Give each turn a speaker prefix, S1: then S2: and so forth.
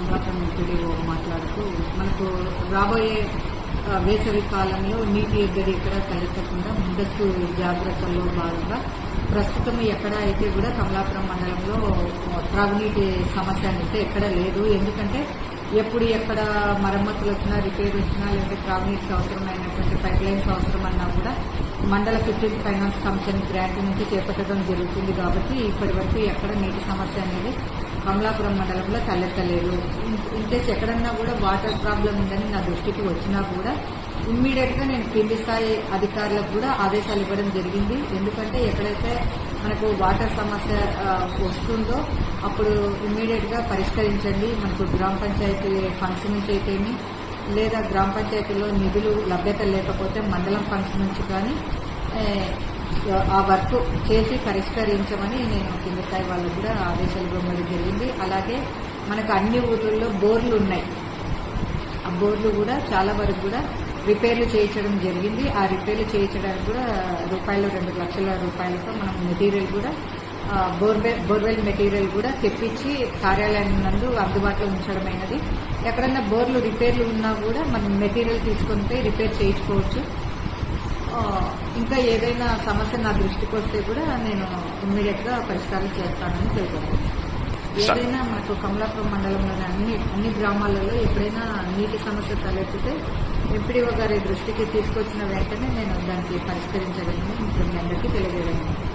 S1: Kamalakar MPDO మాట్లాడుతూ మనకు రాబోయే వేసవి కాలంలో నీటి ఎద్దడి ఎక్కడ తలెత్తకుండా ముందస్తు జాగ్రత్తల్లో భాగంగా ప్రస్తుతం ఎక్కడ అయితే కూడా కమలాపురం మండలంలో త్రాగునీటి సమస్య అయితే ఎక్కడ లేదు. ఎందుకంటే ఎప్పుడు ఎక్కడ మరమ్మతులు వచ్చినా రిపేర్ వచ్చినా లేదంటే త్రాగునీటికి అవసరమైనటువంటి పైప్ లైన్స్ అవసరమన్నా కూడా మండల ఫిఫ్టీన్త్ ఫైనాన్స్ కమిషన్ గ్రాంట్ నుంచి చేపట్టడం జరుగుతుంది కాబట్టి ఇప్పటి వరకు ఎక్కడ నీటి సమస్య అనేది కమలాపురం మండలంలో తలెత్తలేదు. ఇన్కేస్ ఎక్కడన్నా కూడా వాటర్ ప్రాబ్లం ఉందని నా దృష్టికి వచ్చినా కూడా ఇమ్మీడియట్గా నేను కింది స్థాయి అధికారులకు కూడా ఆదేశాలు ఇవ్వడం జరిగింది. ఎందుకంటే ఎక్కడైతే మనకు వాటర్ సమస్య వస్తుందో అప్పుడు ఇమ్మీడియట్గా పరిష్కరించండి. మనకు గ్రామ పంచాయతీ ఫండ్స్ నుంచి అయితేమి లేదా గ్రామ పంచాయతీలో నిధులు లభ్యత లేకపోతే మండలం ఫండ్స్ నుంచి కానీ ఆ వర్క్ చేసి పరిష్కరించమని నేను కింద స్థాయి వాళ్ళకు కూడా ఆదేశాలు ఇవ్వడం జరిగింది. అలాగే మనకు అన్ని ఊర్లలో బోర్లు ఉన్నాయి. ఆ బోర్లు కూడా చాలా వరకు కూడా రిపేర్లు చేయించడం జరిగింది. ఆ రిపేర్లు చేయించడానికి కూడా రూపాయలు రెండు లక్షల రూపాయలతో మనం మెటీరియల్ కూడా బోర్వెల్ బోర్వెల్ మెటీరియల్ కూడా తెప్పించి కార్యాలయం నందు అందుబాటులో ఉంచడమైనది ఎక్కడన్నా బోర్లు రిపేర్లు ఉన్నా కూడా మనం మెటీరియల్ తీసుకొని రిపేర్ చేయించుకోవచ్చు. ఇంకా ఏదైనా సమస్య నా దృష్టికి వస్తే కూడా నేను ఇమ్మీడియట్గా పరిష్కారం చేస్తానని తెలుపుతున్నాను ఏదైనా మనకు కమలాపురం మండలంలోని అన్ని అన్ని గ్రామాలలో ఎప్పుడైనా నీటి సమస్య తలెత్తితే ఎంపీడీఓ గారి దృష్టికి తీసుకొచ్చిన వెంటనే నేను దానికి పరిష్కరించగలను అందరికీ తెలియజేయగలను.